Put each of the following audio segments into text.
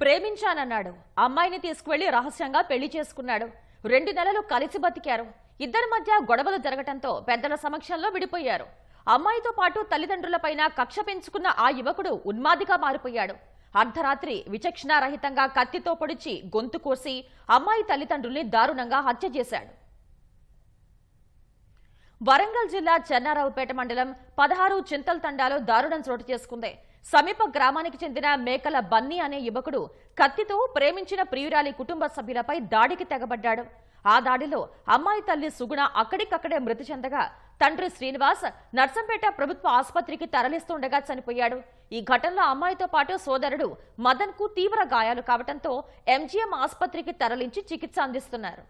ప్రేమించానన్నాడు. అమ్మాయిని తీసుకువెళ్ళి రహస్యంగా పెళ్ళి చేసుకున్నాడు. రెండు నెలలు కలిసి బతికారు. ఇద్దరి మధ్య గొడవలు జరగటంతో పెద్దల సమక్షంలో విడిపోయారు. అమ్మాయితో పాటు తల్లిదండ్రులపైన కక్ష పెంచుకున్న ఆ యువకుడు ఉన్మాదిగా మారిపోయాడు. అర్ధరాత్రి విచక్షణారహితంగా కత్తితో పొడిచి గొంతు కోసి అమ్మాయి తల్లిదండ్రుల్ని దారుణంగా హత్య చేశాడు. వరంగల్ జిల్లా చెన్నారావుపేట మండలం పదహారు చింతల తండాలో దారుణం చోటు చేసుకుంది. సమీప గ్రామానికి చెందిన మేకల బన్నీ అనే యువకుడు కత్తితో ప్రేమించిన ప్రియురాలి కుటుంబ సభ్యులపై దాడికి తెగబడ్డాడు. ఆ దాడిలో అమ్మాయి తల్లి సుగుణ అక్కడికక్కడే మృతి చెందగా తండ్రి శ్రీనివాస్ నర్సంపేట ప్రభుత్వ ఆసుపత్రికి తరలిస్తుండగా చనిపోయాడు. ఈ ఘటనలో అమ్మాయితో పాటు సోదరుడు మదన్కు తీవ్ర గాయాలు కావడంతో ఎంజీఎం ఆసుపత్రికి తరలించి చికిత్స అందిస్తున్నారు.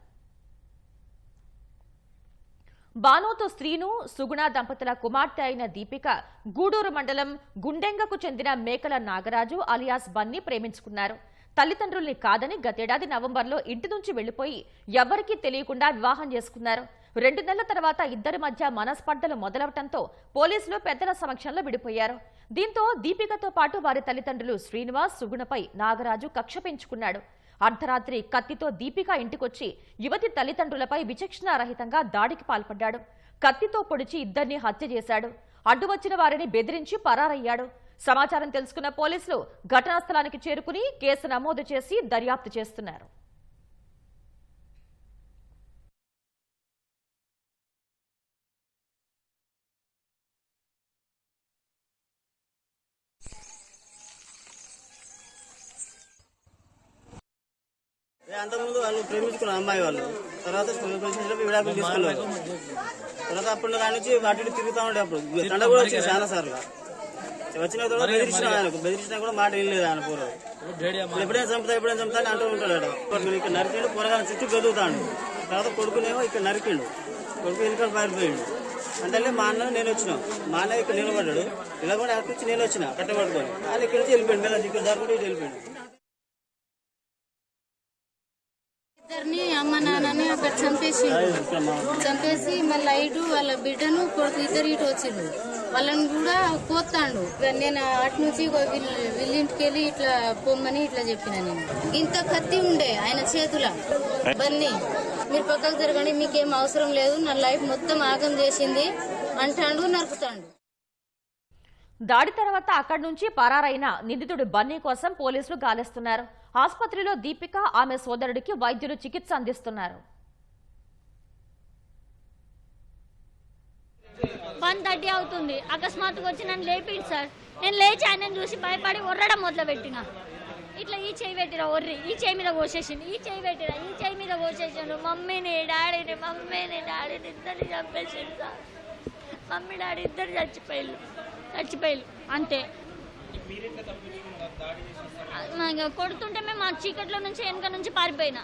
బానోతో స్త్రీను సుగుణ దంపతుల కుమార్తె అయిన దీపిక గూడూరు మండలం గుండెంగకు చెందిన మేకల నాగరాజు అలియాస్ బన్ని ప్రేమించుకున్నారు. తల్లిదండ్రుల్ని కాదని గతేడాది నవంబర్లో ఇంటి నుంచి వెళ్ళిపోయి ఎవరికీ తెలియకుండా వివాహం చేసుకున్నారు. రెండు నెలల తర్వాత ఇద్దరి మధ్య మనస్పర్ధలు మొదలవటంతో పోలీసులు పెద్దల సమక్షంలో విడిపోయారు. దీంతో దీపికతో పాటు వారి తల్లిదండ్రులు శ్రీనివాస్ సుగుణపై నాగరాజు కక్ష పెంచుకున్నాడు. అర్ధరాత్రి కత్తితో దీపిక ఇంటికొచ్చి యువతి తల్లిదండ్రులపై విచక్షణారహితంగా దాడికి పాల్పడ్డాడు. కత్తితో పొడిచి ఇద్దరిని హత్య చేశాడు. అడ్డువచ్చిన వారిని బెదిరించి పరారయ్యాడు. సమాచారం తెలుసుకున్న పోలీసులు ఘటనా స్థలానికి చేరుకుని కేసు నమోదు చేసి దర్యాప్తు చేస్తున్నారు. అంతకుముందు వాళ్ళు ప్రేమించుకున్న అమ్మాయి వాళ్ళు. తర్వాత విడాకులు తీసుకున్నారు. తర్వాత అప్పుడు కాడి నుంచి అటు తిరుగుతూ ఉండే అప్పుడు. తండ కూడా వచ్చింది చాలా సార్లు. వచ్చిన తర్వాత బెదిరించిన ఆయనకు. బెదిరించినా కూడా మాట వినలేదు ఆయన పూర్వం. ఎప్పుడైనా చంపుతా ఎప్పుడైనా చంపుతా అని అంటూ ఉంటాడు ఇక్కడ నరికిండు పొరగాల చుట్టూ గదుగుతాడు తర్వాత కొడుకునేమో ఇక్కడ నరికిండు. కొడుకు వెనుక పారిపోయిండు. అంటే మా అన్న నేను వచ్చిన. మా అన్న ఇక్కడ నిలబడ్డాడు. ఇలా కూడా అక్కడి నుంచి నేను వచ్చిన కట్టబడుకొని. ఆయన ఇక్కడ నుంచి వెళ్ళిపోయింది మీద ఇక్కడ దాకా ఇటు వెళ్ళిపోయిండు. చంపేసి చంపేసి మళ్ళీ ఇటు వాళ్ళ బిడ్డను కొడుకు ఇద్దరు ఇటు వచ్చిండు వాళ్ళని కూడా కోస్తాండు ఇక నేను అటు నుంచి వీళ్ళింటికి వెళ్ళి ఇట్లా పొమ్మని ఇట్లా చెప్పిన నేను. ఇంత కత్తి ఉండే ఆయన చేతుల. బన్నీ మీరు పక్కకు జరగండి మీకేం అవసరం లేదు నా లైఫ్ మొత్తం ఆగం చేసింది అంటాండు నరుకుతాండు. దాడి తర్వాత అక్కడి నుంచి పరారైన నిందితుడు బన్నీ కోసం పోలీసులు గాలిస్తున్నారు. ఆసుపత్రిలో దీపిక ఆమె సోదరుడికి వైద్యులు చికిత్స అందిస్తున్నారు. వన్ థర్టీ అవుతుంది. అకస్మాత్తుగా వచ్చి నన్ను లేపిండు సార్. నేను లేచి ఆయనను చూసి భయపడి ఒర్రడం మొదలు పెట్టిన ఇట్లా ఈ చేయి పెట్టిన ఒర్రి ఈ చేయి మీద కోసేసిండు ఈ చేయి పెట్టిన ఈ చేయి మీద కోసేసిండు. మమ్మీని డాడీని మమ్మీని డాడీని ఇద్దరిని చంపేసిండు సార్. మమ్మీ డాడీ ఇద్దరు చచ్చిపోయారు చచ్చిపోయారు అంతే. కొడుతుంటే మేము ఆ చీకట్లో నుంచి వెనక నుంచి పారిపోయినా.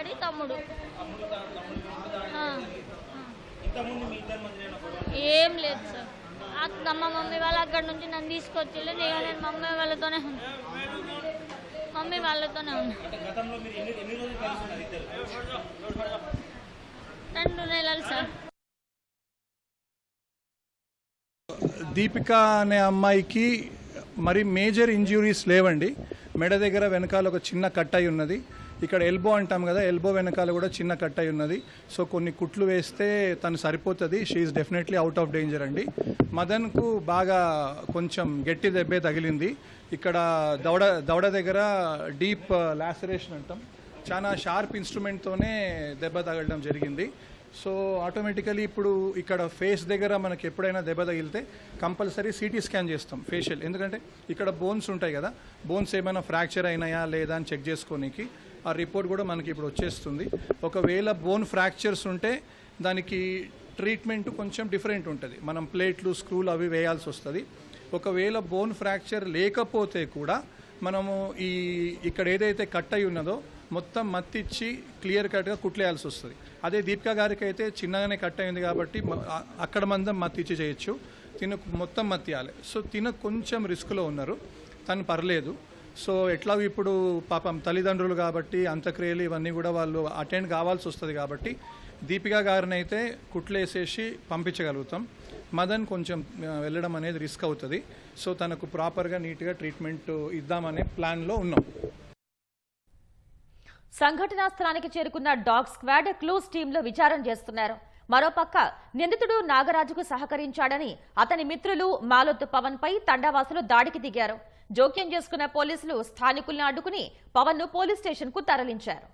డాడీ తమ్ముడు. ఏం లేదు సార్. అక్క మా మమ్మీ వాళ్ళు అక్కడ నుంచి నన్ను తీసుకొచ్చి నేను నేను మమ్మీ వాళ్ళతోనే ఉన్నా. మమ్మీ వాళ్ళతోనే ఉన్నా. రెండు నెలలు సార్. దీపిక అనే అమ్మాయికి మరి మేజర్ ఇంజ్యూరీస్ లేవండి. మెడ దగ్గర వెనకాల ఒక చిన్న కట్ అయి ఉన్నది. ఇక్కడ ఎల్బో అంటాం కదా ఎల్బో వెనకాల కూడా చిన్న కట్ అయి ఉన్నది. సో కొన్ని కుట్లు వేస్తే తను సరిపోతుంది. She is definitely out of danger అండి. మదన్కు బాగా కొంచెం గట్టి దెబ్బే తగిలింది. ఇక్కడ దవడ దవడ దగ్గర డీప్ లాసరేషన్ uh, అంటాం. చాలా షార్ప్ ఇన్స్ట్రుమెంట్తోనే దెబ్బ తగలడం జరిగింది. సో ఆటోమేటికలీ ఇప్పుడు ఇక్కడ ఫేస్ దగ్గర మనకి ఎప్పుడైనా దెబ్బ తగిలితే కంపల్సరీ సిటీ స్కాన్ చేస్తాం ఫేషియల్ ఎందుకంటే ఇక్కడ బోన్స్ ఉంటాయి కదా బోన్స్ ఏమైనా ఫ్రాక్చర్ అయినాయా లేదా అని చెక్ చేసుకోనికి. ఆ రిపోర్ట్ కూడా మనకి ఇప్పుడు వచ్చేస్తుంది. ఒకవేళ బోన్ ఫ్రాక్చర్స్ ఉంటే దానికి ట్రీట్మెంట్ కొంచెం డిఫరెంట్ ఉంటుంది. మనం ప్లేట్లు స్క్రూలు అవి వేయాల్సి వస్తుంది. ఒకవేళ బోన్ ఫ్రాక్చర్ లేకపోతే కూడా మనము ఈ ఇక్కడ ఏదైతే కట్ అయి ఉన్నదో మొత్తం మత్తిచ్చి క్లియర్ కట్గా కుట్లేయాల్సి వస్తుంది. అదే దీపికా గారికి అయితే చిన్నగానే కట్ అయింది కాబట్టి అక్కడ మందం మత్తిచ్చి చేయొచ్చు. తిన మొత్తం మత్తియాలి. సో తిన కొంచెం రిస్క్లో ఉన్నారు. తను పర్లేదు. సో ఎట్లా ఇప్పుడు పాపం తల్లిదండ్రులు కాబట్టి అంత్యక్రియలు ఇవన్నీ కూడా వాళ్ళు అటెండ్ కావాల్సి వస్తుంది కాబట్టి దీపికా గారిని అయితే కుట్లేసేసి పంపించగలుగుతాం. మదన్ కొంచెం వెళ్ళడం అనేది రిస్క్ అవుతుంది. సో తనకు ప్రాపర్గా నీట్గా ట్రీట్మెంట్ ఇద్దామనే ప్లాన్లో ఉన్నాం. సంఘటనా స్థలానికి చేరుకున్న డాగ్ స్క్వాడ్ క్లూస్ టీంలో విచారణ చేస్తున్నారు. మరోపక్క నిందితుడు నాగరాజుకు సహకరించాడని అతని మిత్రులు మాలొత్తు పవన్ పై తండావాసులు దాడికి దిగారు. జోక్యం చేసుకున్న పోలీసులు స్థానికులను అడ్డుకుని పవన్ను పోలీస్ స్టేషన్కు తరలించారు.